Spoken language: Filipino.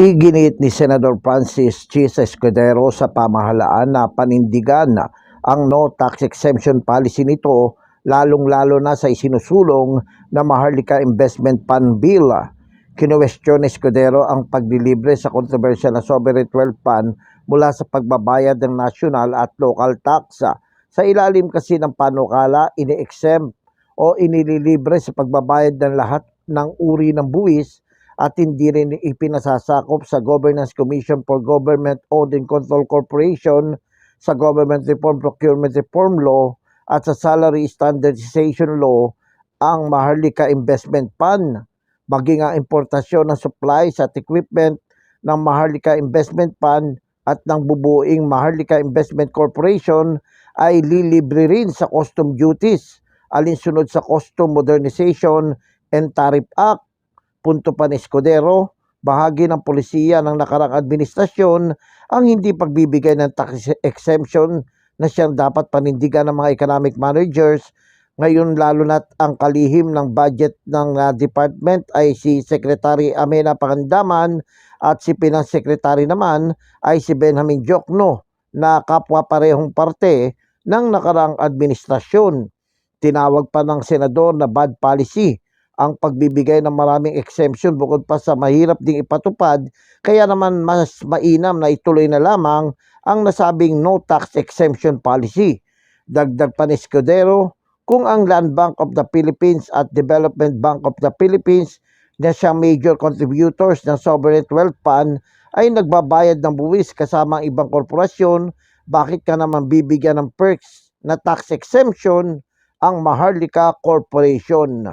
Iginit ni Senador Francis Chis Escudero sa pamahalaan na panindigan ang no tax exemption policy nito lalong-lalo na sa isinusulong na Maharlika Investment Fund Bill. Kinuwestiyon ni Escudero ang paglilibre sa kontrobersyal na sovereign wealth fund mula sa pagbabayad ng national at local tax. Sa ilalim kasi ng panukala, ini-exempt o inililibre sa pagbabayad ng lahat ng uri ng buwis at hindi rin ipinasasakop sa Governance Commission for Government and Control Corporation, sa Government Reform Procurement Reform Law at sa Salary Standardization Law ang Maharlika Investment Fund, maging ang importasyon ng supplies at equipment ng Maharlika Investment Fund at ng bubuing Maharlika Investment Corporation ay lilibre rin sa custom duties alinsunod sa Custom Modernization and Tariff Act punto pa ni Escudero, bahagi ng polisiya ng nakarang administrasyon ang hindi pagbibigay ng tax exemption na siyang dapat panindigan ng mga economic managers. Ngayon lalo na't ang kalihim ng budget ng uh, department ay si Secretary Amena Pangandaman at si Finance Secretary naman ay si Benjamin Jokno na kapwa parehong parte ng nakarang administrasyon. Tinawag pa ng senador na bad policy ang pagbibigay ng maraming exemption bukod pa sa mahirap ding ipatupad, kaya naman mas mainam na ituloy na lamang ang nasabing no tax exemption policy. Dagdag pa ni Escudero, kung ang Land Bank of the Philippines at Development Bank of the Philippines na siyang major contributors ng Sovereign Wealth Fund ay nagbabayad ng buwis kasama ang ibang korporasyon, bakit ka naman bibigyan ng perks na tax exemption ang Maharlika Corporation?